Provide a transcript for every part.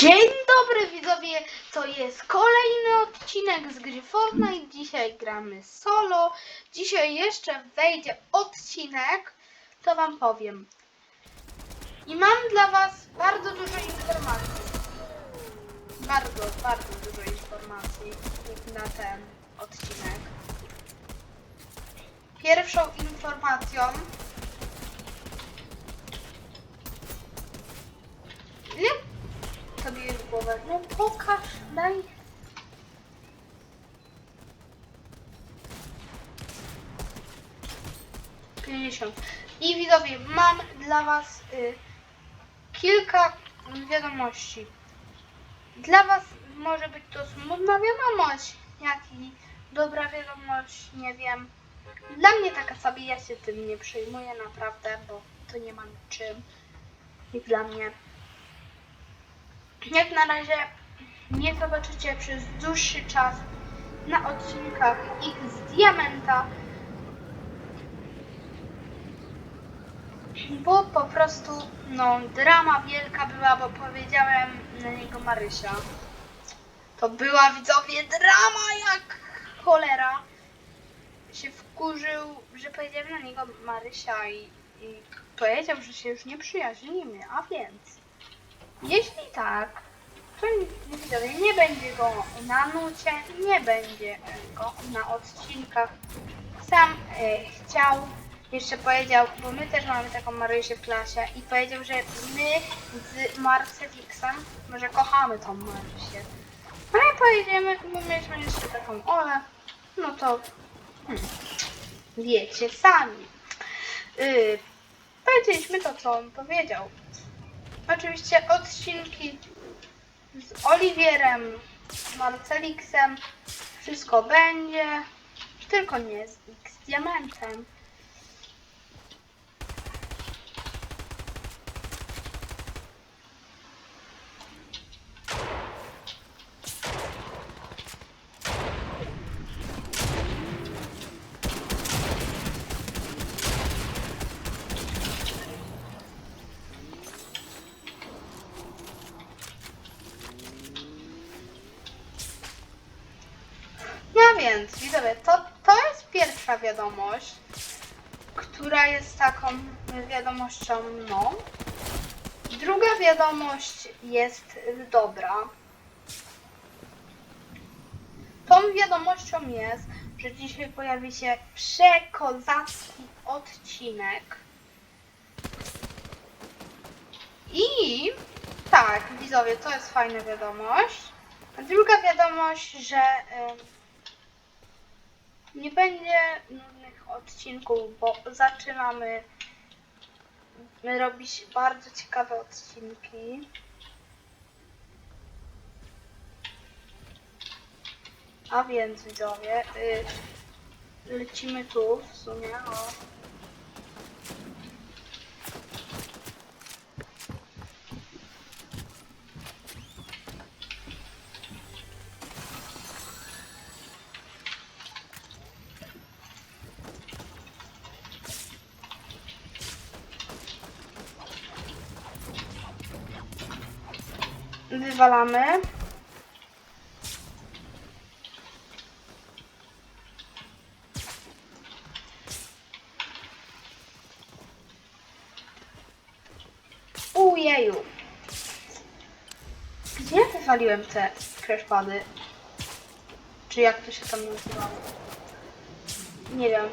Dzień dobry widzowie, to jest kolejny odcinek z gry Fortnite. Dzisiaj gramy solo. Dzisiaj jeszcze wejdzie odcinek, to wam powiem. I mam dla was bardzo dużo informacji. Bardzo, bardzo dużo informacji na ten odcinek. Pierwszą informacją Nie sobie w głowę. No pokaż, daj. Pięćdziesiąt. I widzowie, mam dla was y, kilka wiadomości. Dla was może być to smutna wiadomość, jak i dobra wiadomość, nie wiem. Dla mnie taka sobie, ja się tym nie przejmuję naprawdę, bo to nie ma czym. I dla mnie jak na razie nie zobaczycie przez dłuższy czas na odcinkach ich z Diamenta, bo po prostu no drama wielka była, bo powiedziałem na niego Marysia. To była widzowie drama jak cholera. Się wkurzył, że powiedziałem na niego Marysia i, i powiedział, że się już nie przyjaźnimy, a więc jeśli tak, to widzowie, nie będzie go na nucie, nie będzie go na odcinkach. Sam e, chciał, jeszcze powiedział, bo my też mamy taką Marysię w klasie i powiedział, że my z Marcelixem, może kochamy tą Marysię. A my pojedziemy, bo mieliśmy jeszcze taką Olę, no to hmm, wiecie sami. Yy, powiedzieliśmy to, co on powiedział. Oczywiście odcinki z Oliwierem, z Marcelixem, wszystko będzie, tylko nie z X Diamentem. No więc, widzowie, to, to jest pierwsza wiadomość, która jest taką wiadomością, no. Druga wiadomość jest dobra. Tą wiadomością jest, że dzisiaj pojawi się przekozacki odcinek. I tak, widzowie, to jest fajna wiadomość. Druga wiadomość, że nie będzie nudnych odcinków, bo zaczynamy robić bardzo ciekawe odcinki. A więc widzowie, y, lecimy tu w sumie. O. Wywalamy. Ujeju. Gdzie ja wywaliłem te crashpady? Czy jak to się tam nazywało? Nie wiem.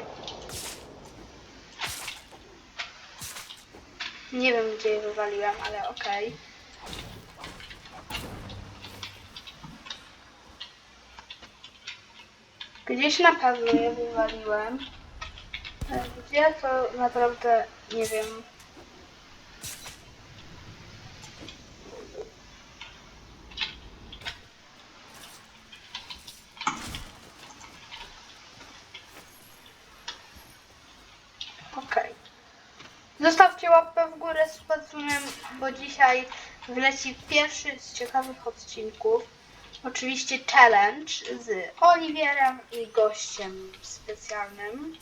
Nie wiem gdzie je wywaliłem, ale okej. Gdzieś na pewno je wywaliłem. E, Gdzie to naprawdę nie wiem. Okej. Zostawcie łapkę w górę z pacuniem, bo dzisiaj wleci pierwszy z ciekawych odcinków oczywiście challenge z Oliwierem i gościem specjalnym,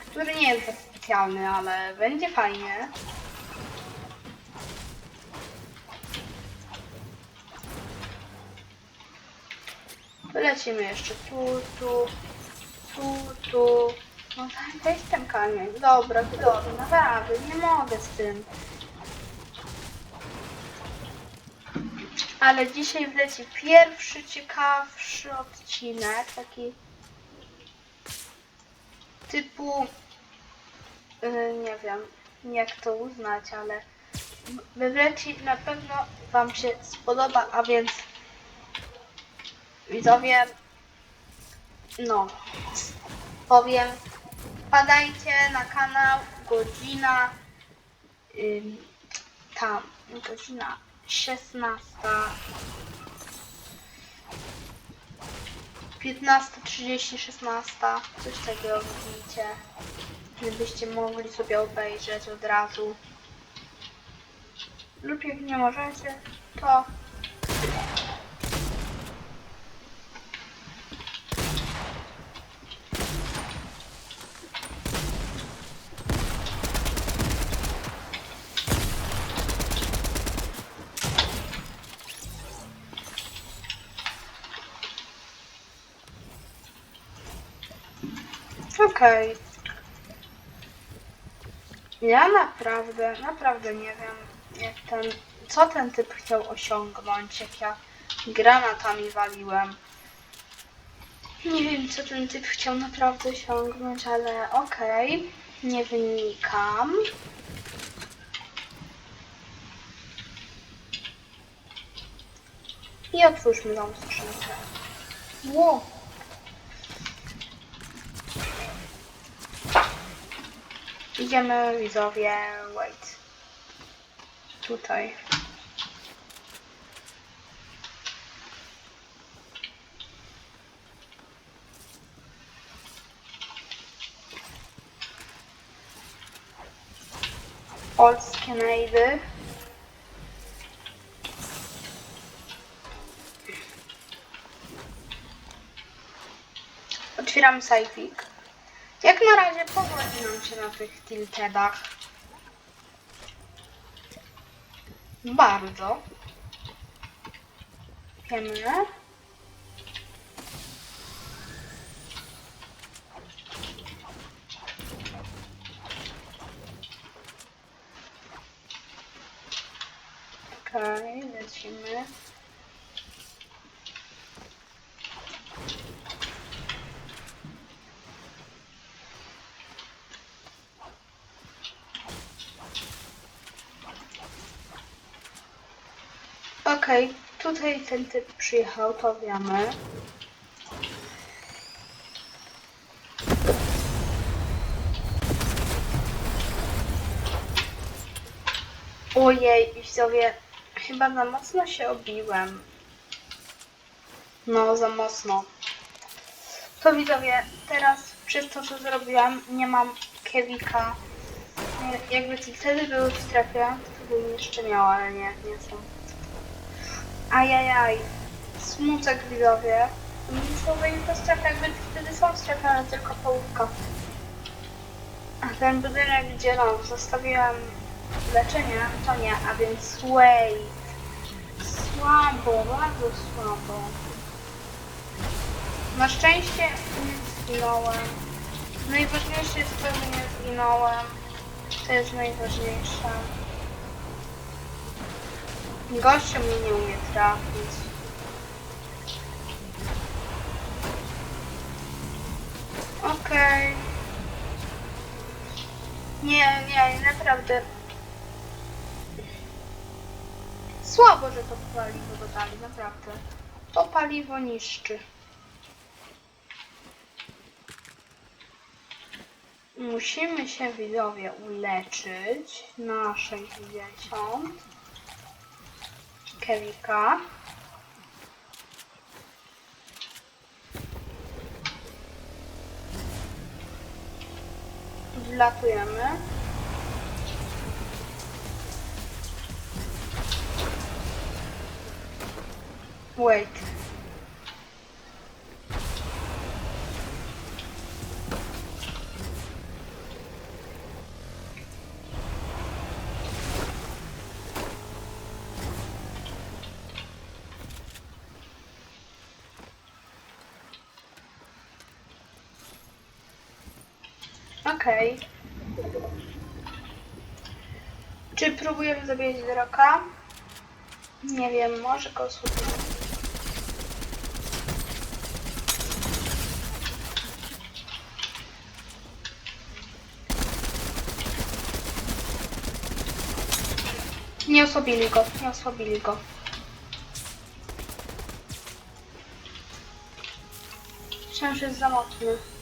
który nie jest specjalny, ale będzie fajnie. Lecimy jeszcze tu, tu, tu, tu. No weź ten kamień. Dobra, dobra, naprawdę, nie mogę z tym. Ale dzisiaj wleci pierwszy ciekawszy odcinek, taki typu, yy, nie wiem jak to uznać, ale wleci na pewno Wam się spodoba, a więc widzowie, no, powiem, wpadajcie na kanał, godzina, tam, godzina 16, 15.30, 16, coś takiego widzicie, żebyście mogli sobie obejrzeć od razu. Lub jak nie możecie, to Okej. Ja naprawdę, naprawdę nie wiem, jak ten, co ten typ chciał osiągnąć, jak ja granatami waliłem. Nie wiem, co ten typ chciał naprawdę osiągnąć, ale okej, nie wynikam. I otwórzmy tą skrzynkę. Wow. Idziemy widzowie, wait. Tutaj. Polskie najdy. Otwieram sajfik. Jak na razie powodzi nam się na tych tiltedach. Bardzo. Wiemy. Okej, lecimy. Okej, tutaj ten typ przyjechał, to wiemy. Ojej, widzowie, chyba za mocno się obiłem. No, za mocno. To widzowie, teraz przez to, co zrobiłam, nie mam Kewika. Nie, Jakby wtedy były w strefie, to bym jeszcze miała, ale nie, nie są. Ajajaj, smutek widzowie. Słowo to strefa, jakby wtedy są strefy, ale tylko połówka. A ten budynek, gdzie no, zostawiłem leczenie, to nie, a więc wait. Słabo, bardzo słabo. Na szczęście nie zginąłem. Najważniejsze jest to, że nie zginąłem. To jest najważniejsze. Gościu mnie nie umie trafić. Okej. Nie, nie, naprawdę. Słabo, że to paliwo dodali, naprawdę. To paliwo niszczy. Musimy się widzowie uleczyć na 60. Kewika. Wlatujemy. Wait. Okej. Czy próbujemy zabijać Droka? Nie wiem, może go spróbujemy. Nie osłabili go, nie osłabili go. Wciąż jest za mocny.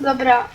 Dobra.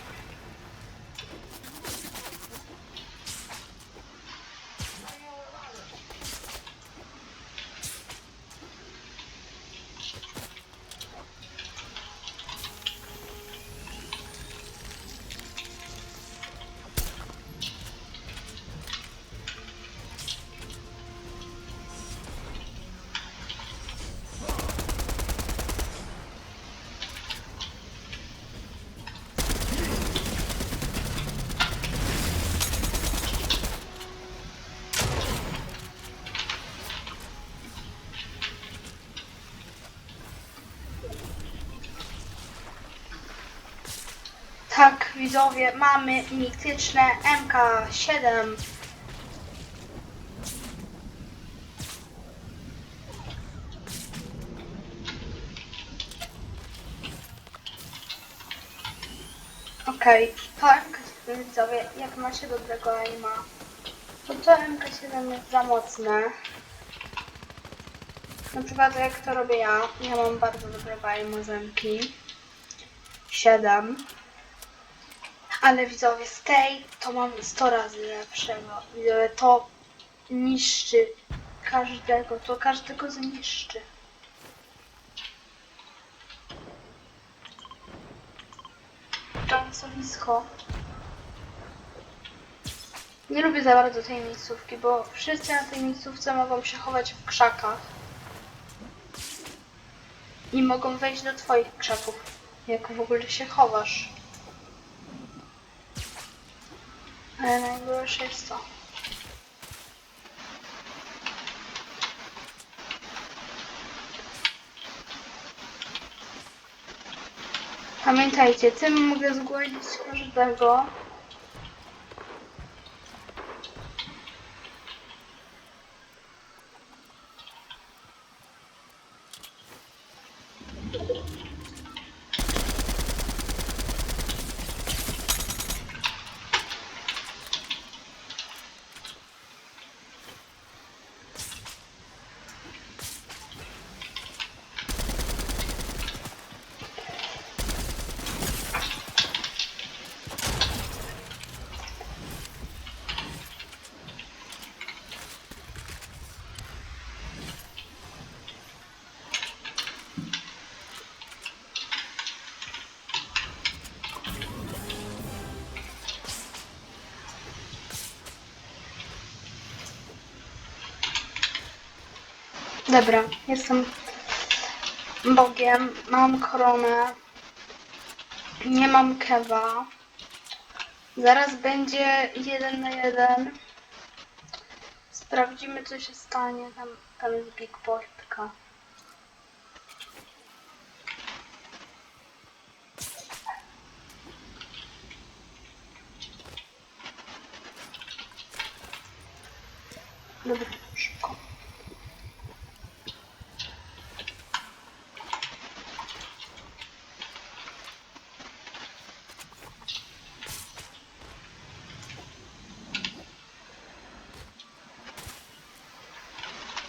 Tak, widzowie, mamy mityczne MK7. Okej, okay. to MK7, widzowie, jak ma macie dobrego aima, to to MK7 jest za mocne. Na przykład jak to robię ja, ja mam bardzo dobre aima z MK7. Ale widzowie, z tej to mam 100 razy lepszego. Widzowie, to niszczy każdego, to każdego zniszczy. Częstowisko. Nie lubię za bardzo tej miejscówki, bo wszyscy na tej miejscówce mogą się chować w krzakach. I mogą wejść do twoich krzaków, jak w ogóle się chowasz. Ale najgorsze jest to. Pamiętajcie, tym mogę zgłosić każdego. Dobra, jestem Bogiem, mam koronę, nie mam kewa. Zaraz będzie jeden na jeden. Sprawdzimy, co się stanie. Tam, tam jest Big. Dobra,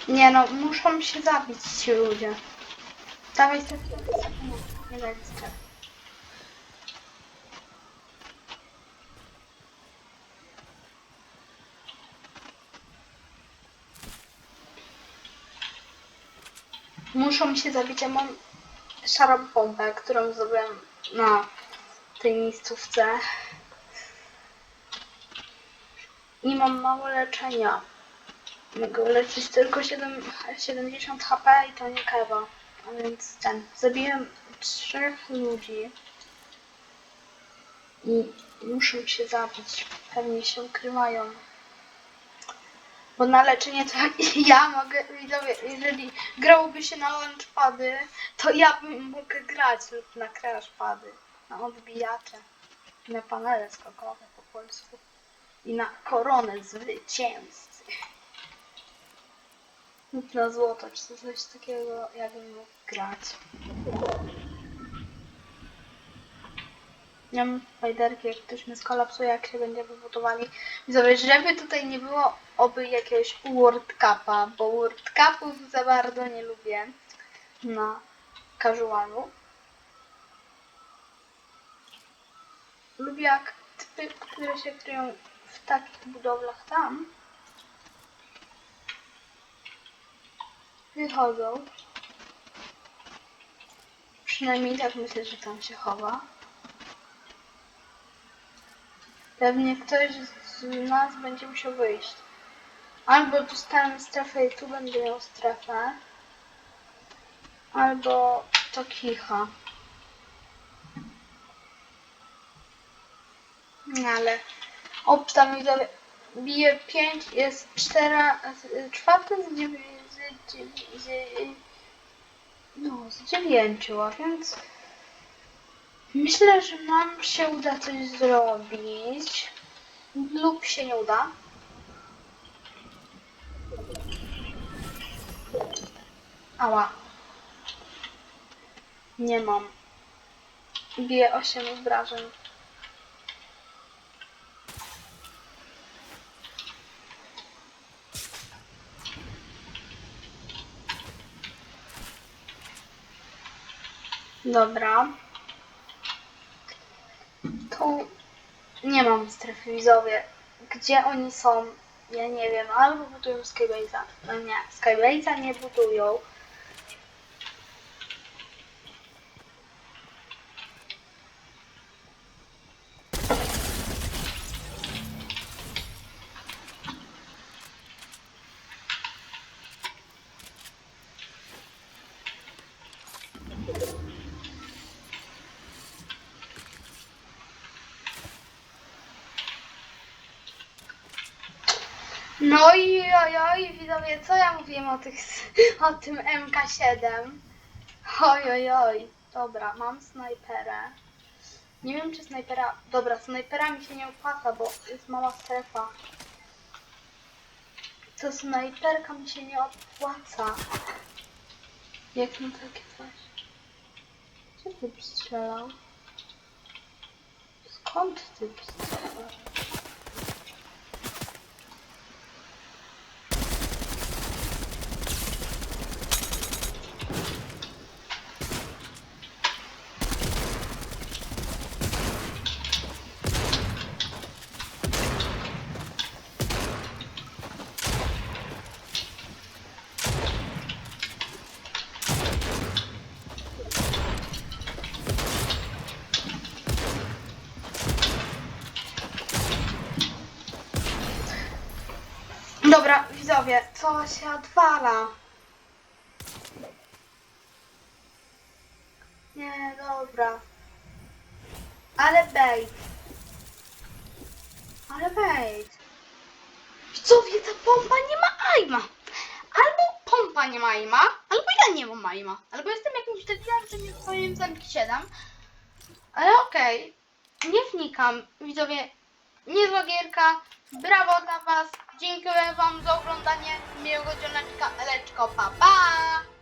Nie no, muszą się zabić ci ludzie. Dawaj strefę. Nie daj. Muszą się zabić, ja mam szarą pompę, którą zdobyłem na tej miejscówce. I mam mało leczenia. Mogę leczyć tylko 7, 70 HP i to nie kawa. A więc ten. Zabiłem trzech ludzi. I muszą się zabić. Pewnie się ukrywają. Bo na leczenie to ja mogę, widzowie, jeżeli grałoby się na launchpady, to ja bym mógł grać lub na crashpady, na odbijacze, na panele skokowe po polsku i na koronę zwycięzcy. Na złoto, czy coś takiego, ja bym mógł grać. Nie mam fajderki, jak ktoś mnie skolapsuje, jak się będzie wybudowali. Widzowie, żeby tutaj nie było oby jakiegoś World Cupa, bo World Cupów za bardzo nie lubię na casualu. Lubię jak typy, które się kryją w takich budowlach tam, wychodzą. Przynajmniej tak myślę, że tam się chowa. Pewnie ktoś z nas będzie musiał wyjść. Albo dostałem strefę i tu będę miał strefę. Albo to kicha. No ale obstawiam widzowie. Bije 5, jest 4, czwarte z 9, z, z, no, z 9, a więc myślę, że nam się uda coś zrobić. Lub się nie uda. Ała. Nie mam. Bije 8 obrażeń. Dobra. Tu nie mam strefy wizowie. Gdzie oni są? Ja nie wiem. Albo budują Skybase'a. No nie, Skybase'a nie budują. No i oj, oj, widzowie, co ja mówiłem o, tych, o tym MK7? Oj, oj. Dobra, mam snajperę. Nie wiem, czy snajpera... Dobra, snajpera mi się nie opłaca, bo jest mała strefa. To snajperka mi się nie opłaca. Jak na takie coś? Gdzie ty strzelał? Skąd ty strzelasz? Dobra, widzowie, co się odwala? Nie, dobra. Ale bait. Ale bait. Widzowie, ta pompa nie ma aima. Albo pompa nie ma aima, albo ja nie mam aima. Albo jestem jakimś debilarzem i swoim zabić 7. Ale okej. Nie wnikam. Widzowie, niezła gierka. Brawo dla Was. Dziękuję Wam za oglądanie. Miłego dzioneczka. Eleczko. Pa, pa.